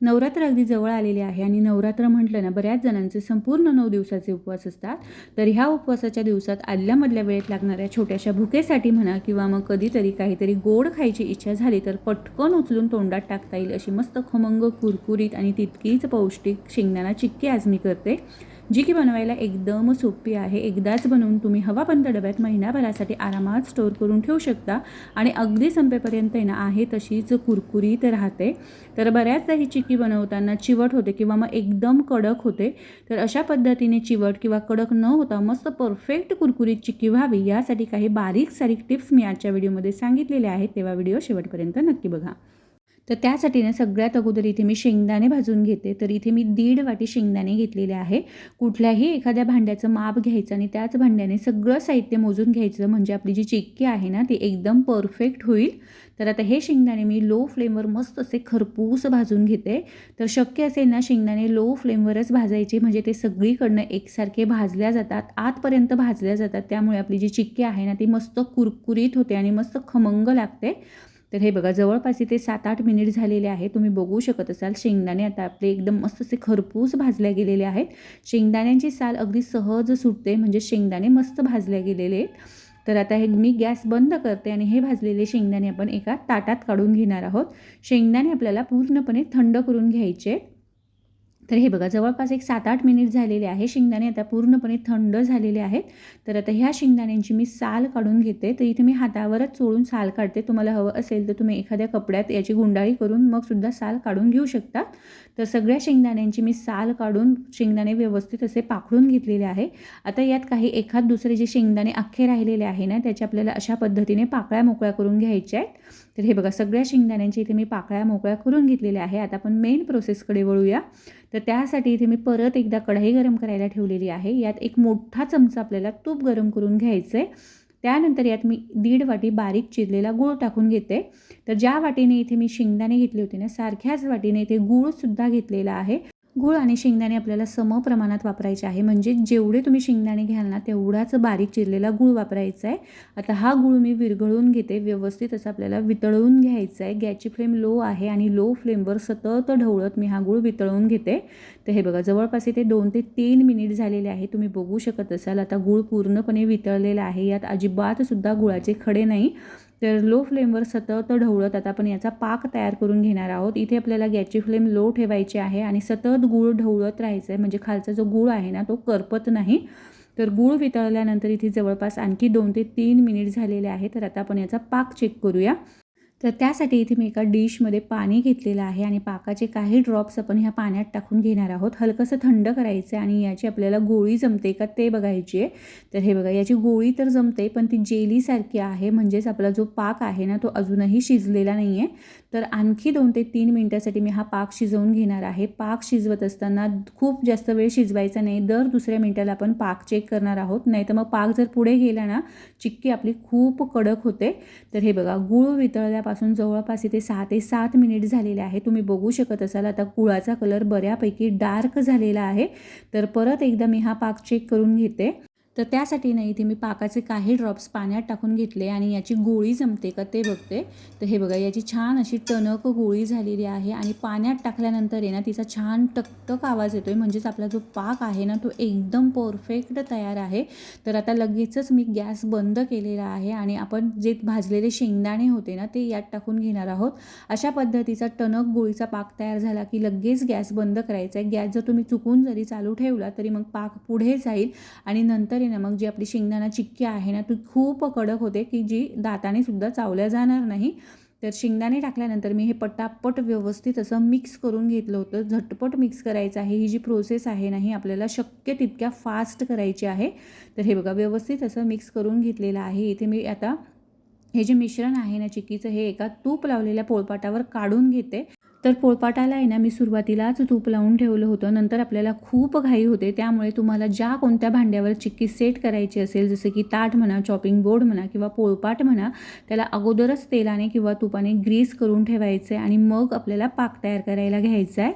नवरात्र अगदी जवळ आलेले आहे आणि नवरात्र म्हटलं ना बऱ्याच जणांचे संपूर्ण नऊ दिवसाचे उपवास असतात. तर ह्या उपवासाच्या दिवसात आदल्यामधल्या वेळेत लागणाऱ्या छोट्याशा भुकेसाठी म्हणा किंवा मग कधीतरी काहीतरी गोड खायची इच्छा झाली तर पटकन उचलून तोंडात टाकता येईल अशी मस्त खमंग कुरकुरीत आणि तितकीच पौष्टिक शेंगदाणा चिक्की आज मी करते. जी की बनवायला एकदम सोपी आहे. एकदाच बनवून तुम्ही हवाबंद डब्यात महिनाभरासाठी आरामात स्टोअर करून ठेवू शकता आणि अगदी संपेपर्यंत आहे ना आहे तशीच कुरकुरीत राहते. तर बऱ्याचदा ही चिक्की बनवताना चिवट होते किंवा मग एकदम कडक होते. तर अशा पद्धतीने चिवट किंवा कडक न होता मस्त परफेक्ट कुरकुरीत चिक्की व्हावी यासाठी काही बारीक सारीक टिप्स मी आजच्या व्हिडिओमध्ये सांगितलेल्या आहेत. तेव्हा व्हिडिओ शेवटपर्यंत नक्की बघा. तर त्यासाठी ना सगळ्यात अगोदर इथे मी शेंगदाणे भाजून घेते. तर इथे मी दीड वाटी शेंगदाणे घेतलेले आहे. कुठल्याही एखाद्या भांड्याचं माप घ्यायचं आणि त्याच भांड्याने सगळं साहित्य मोजून घ्यायचं म्हणजे आपली जी चिक्की आहे ना ती एकदम परफेक्ट होईल. तर आता हे शेंगदाणे मी लो फ्लेमवर मस्त असे खरपूस भाजून घेते. तर शक्य असेल ना शेंगदाणे लो फ्लेमवरच भाजायचे म्हणजे ते सगळीकडनं एकसारखे भाजल्या जातात आतपर्यंत भाजल्या जातात. त्यामुळे आपली जी चिक्की आहे ना ती मस्त कुरकुरीत होते आणि मस्त खमंग लागते. तर हे बघा जवळपास इथे सात आठ मिनिट झालेले आहे तुम्ही बघू शकत असाल शेंगदाणे आता आपले एकदम मस्त असे खरपूस भाजल्या गेलेले आहेत. शेंगदाण्यांची साल अगदी सहज सुटते म्हणजे शेंगदाणे मस्त भाजल्या गेलेले आहेत. तर आता हे मी गॅस बंद करते आणि हे भाजलेले शेंगदाणे आपण एका ताटात काढून घेणार आहोत. शेंगदाणे आपल्याला पूर्णपणे थंड करून घ्यायचे तर हे बघा जवळपास एक सात आठ मिनिट झालेले आहे. शेंगदाणे आता पूर्णपणे थंड झालेले आहेत. तर आता ह्या शेंगदाण्यांची मी साल काढून घेते. तर इथे मी हातावरच चोळून साल काढते. तुम्हाला हवं असेल तर तुम्ही एखाद्या कपड्यात याची गुंडाळी करून मग सुद्धा साल काढून घेऊ शकता. तर सगळ्या शेंगदाण्यांची मी साल काढून शेंगदाणे व्यवस्थित असे पाखडून घेतलेले आहे. आता यात काही एखाद दुसरे जे शेंगदाणे अख्खे राहिलेले आहे ना त्याचे आपल्याला अशा पद्धतीने पाकळ्या मोकळ्या करून घ्यायच्या आहेत. तर हे बघा सगळ्या शेंगदाण्यांची इथे मी पाकळ्या मोकळ्या करून घेतलेल्या आहे. आता आपण मेन प्रोसेसकडे वळूया. तर त्यासाठी इथे मी परत एकदा कढाई गरम करायला ठेवलेली आहे. यात एक मोठा चमचा आपल्याला तूप गरम करून घ्यायचं आहे त्यानंतर यात मी दीड वाटी बारीक चिरलेला गूळ टाकून घेते. तर ज्या वाटीने इथे मी शेंगदाणे घेतले होते ना सारख्याच वाटीने इथे गूळसुद्धा घेतलेला आहे. गूळ आणि शेंगदाणे आपल्याला सम प्रमाणात वापरायचे आहे. म्हणजे जेवढे तुम्ही शेंगदाणे घ्याल ना तेवढाच बारीक चिरलेला गूळ वापरायचा आहे. आता हा गूळ मी विरघळून घेते व्यवस्थित असं आपल्याला वितळवून घ्यायचा आहे. गॅसची फ्लेम लो आहे आणि लो फ्लेमवर सतत ढवळत मी हा गूळ वितळवून घेते. तर हे बघा जवळपास इथे दोन ते तीन मिनिट झालेले आहे. तुम्ही बघू शकत असाल आता गूळ पूर्णपणे वितळलेला आहे. यात अजिबातसुद्धा गुळाचे खडे नाही. तर लो फ्लेमवर सतत ढवळत आता आपण याचा पाक तयार करून घेणार आहोत. इथे आपल्याला गॅसची फ्लेम लो ठेवायची आहे आणि सतत गूळ ढवळत राहायचं आहे म्हणजे खालचा जो गूळ आहे ना तो करपत नाही. तर गूळ वितळल्यानंतर इथे जवळपास आणखी दोन ते तीन मिनिट झालेले आहे तर आता आपण याचा पाक चेक करूया. तर त्यासाठी इथे मी एका डिशमध्ये पाणी घेतलेलं आहे आणि पाकाचे काही ड्रॉप्स आपण ह्या पाण्यात टाकून घेणार आहोत. हलकंसं थंड करायचं आहे आणि याची आपल्याला गोळी जमते का ते बघायची आहे. तर हे बघा याची गोळी तर जमते पण ती जेलीसारखी आहे. म्हणजेच आपला जो पाक आहे ना तो अजूनही शिजलेला नाही आहे तर आणखी दोन ते तीन मिनटासाठी मी हा पाक शिजवून घेणार आहे. पाक शिजवत असताना खूप जास्त वेळ शिजवायचा नाही. दर दुसऱ्या मिनटाला आपण पाक चेक करणार आहोत. नाही तर मग पाक जर पुढे गेला ना चिक्की आपली खूप कडक होते. तर हे बघा गूळ वितळल्यापासून जवळपास इथे सहा ते सात मिनिट झालेले आहे. तुम्ही बघू शकत असाल आता गुळाचा कलर बऱ्यापैकी डार्क झालेला आहे. तर परत एकदा मी हा पाक चेक करून घेते. तर त्यासाठी नाही इथे मी पाकाचे काही ड्रॉप्स पाण्यात टाकून घेतले आणि याची गोळी जमते का ते बघते. तर हे बघा याची छान अशी टणक गोळी झालेली आहे आणि पाण्यात टाकल्यानंतर आहे ना तिचा छान टकटक आवाज येतो आहे म्हणजेच आपला जो पाक आहे ना तो एकदम परफेक्ट तयार आहे. तर आता लगेचच मी गॅस बंद केलेला आहे आणि आपण जे भाजलेले शेंगदाणे होते ना ते यात टाकून घेणार आहोत. अशा पद्धतीचा टणक गोळीचा पाक तयार झाला की लगेच गॅस बंद करायचा आहे. गॅस जर तुम्ही चुकून जरी चालू ठेवला तरी मग पाक पुढे जाईल आणि नंतर ना मग जी आपली शेंगदाणा चिक्की आहे ना ती खूप कडक होते की जी दाताने सुद्धा चावल्या जाणार नाही. तर शेंगदाणे टाकल्यानंतर मी हे पटापट व्यवस्थित असं मिक्स करून घेतलं होतं. झटपट मिक्स करायचं आहे. ही जी प्रोसेस आहे ना ही आपल्याला शक्य तितक्या फास्ट करायची आहे. तर हे बघा व्यवस्थित असं मिक्स करून घेतलेलं आहे. इथे मी आता हे जे मिश्रण आहे ना चिक्कीचं हे एका तूप लावलेल्या पोळपाटावर काढून घेते. तर पोळपाटाला आहे ना मी सुरुवातीलाच तूप लावून ठेवलं होतं. नंतर आपल्याला खूप घाई होते. त्यामुळे तुम्हाला ज्या कोणत्या भांड्यावर चिक्की सेट करायची असेल जसं की ताट म्हणा चॉपिंग बोर्ड म्हणा किंवा पोळपाट म्हणा त्याला अगोदरच तेलाने किंवा तुपाने ग्रीस करून ठेवायचं आहे आणि मग आपल्याला पाक तयार करायला घ्यायचा आहे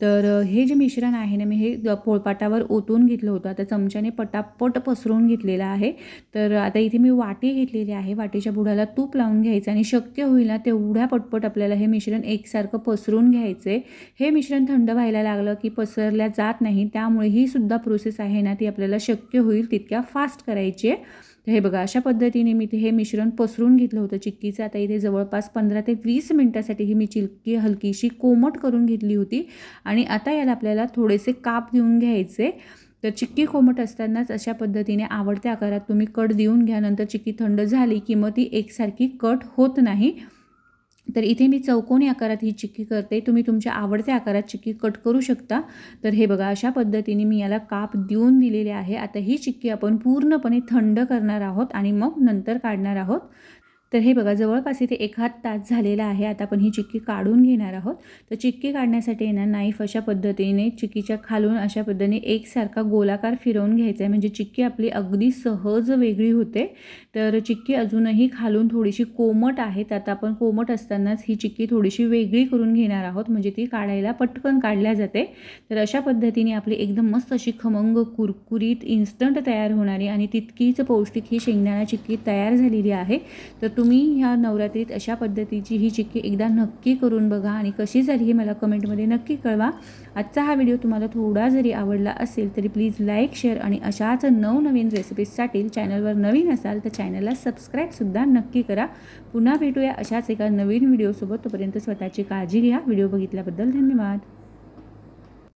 तर हे जे मिश्रण आहे ना मी हे पोळपाटावर ओतून घेतलं होतं. आता चमच्याने पटापट पसरून घेतलेलं आहे. तर आता इथे मी वाटी घेतलेली आहे. वाटीच्या बुडाला तूप लावून घ्यायचं आणि शक्य होईल ना तेवढ्या पटपट आपल्याला हे मिश्रण एकसारखं पसरून पसरून घ्यायचे. हे मिश्रण थंड व्हायला लागलं की पसरल्या जात नाही. त्यामुळे ही सुद्धा प्रोसेस आहे ना ती आपल्याला शक्य होईल तितक्या फास्ट करायची आहे. तर हे बघा अशा पद्धतीने मी ते हे मिश्रण पसरून घेतलं होतं चिक्कीचं. आता इथे जवळपास पंधरा ते वीस मिनटासाठी ही मी चिक्की हलकीशी कोमट करून घेतली होती. आणि आता याला आपल्याला थोडेसे काप देऊन घ्यायचे. तर चिक्की कोमट असतानाच अशा पद्धतीने आवडत्या आकारात तुम्ही कट देऊन घ्या. नंतर चिक्की थंड झाली की मग ती एकसारखी कट होत नाही. तर इथे मी चौकोनी आकारात ही चिक्की करते. तुम्ही तुमच्या आवडत्या आकारात चिक्की कट करू शकता. तर हे बघा अशा पद्धतीने मी याला काप देऊन दिलेले आहे. आता ही चिक्की आपण पूर्णपणे थंड करणार आहोत आणि मग नंतर काढणार आहोत. तर हे बघा जवळपास इथे एखाद तास झालेला आहे. आता आपण ही चिक्की काढून घेणार आहोत. तर चिक्की काढण्यासाठी ना नाईफ अशा पद्धतीने चिक्कीच्या खालून अशा पद्धतीने एकसारखा गोलाकार फिरवून घ्यायचा आहे म्हणजे चिक्की आपली अगदी सहज वेगळी होते. तर चिक्की अजूनही खालून थोडीशी कोमट आहे. तर आता आपण कोमट असतानाच ही चिक्की थोडीशी वेगळी करून घेणार आहोत. म्हणजे ती काढायला पटकन काढल्या जाते. तर अशा पद्धतीने आपली एकदम मस्त अशी खमंग कुरकुरीत इन्स्टंट तयार होणारी आणि तितकीच पौष्टिक ही शेंगदाणा चिक्की तयार झालेली आहे. तर तुम्ही ह्या नवरात्रीत अशा पद्धतीची ही चिक्की एकदा नक्की करून बघा आणि कशी झाली हे मला कमेंटमध्ये नक्की कळवा. आजचा हा व्हिडिओ तुम्हाला थोडा जरी आवडला असेल तरी प्लीज लाईक शेअर आणि अशाच नवनवीन रेसिपीजसाठी चॅनलवर नवीन असाल तर चॅनलला सबस्क्राईबसुद्धा नक्की करा. पुन्हा भेटूया अशाच एका नवीन व्हिडिओसोबत. तोपर्यंत स्वतःची काळजी घ्या. व्हिडिओ बघितल्याबद्दल धन्यवाद.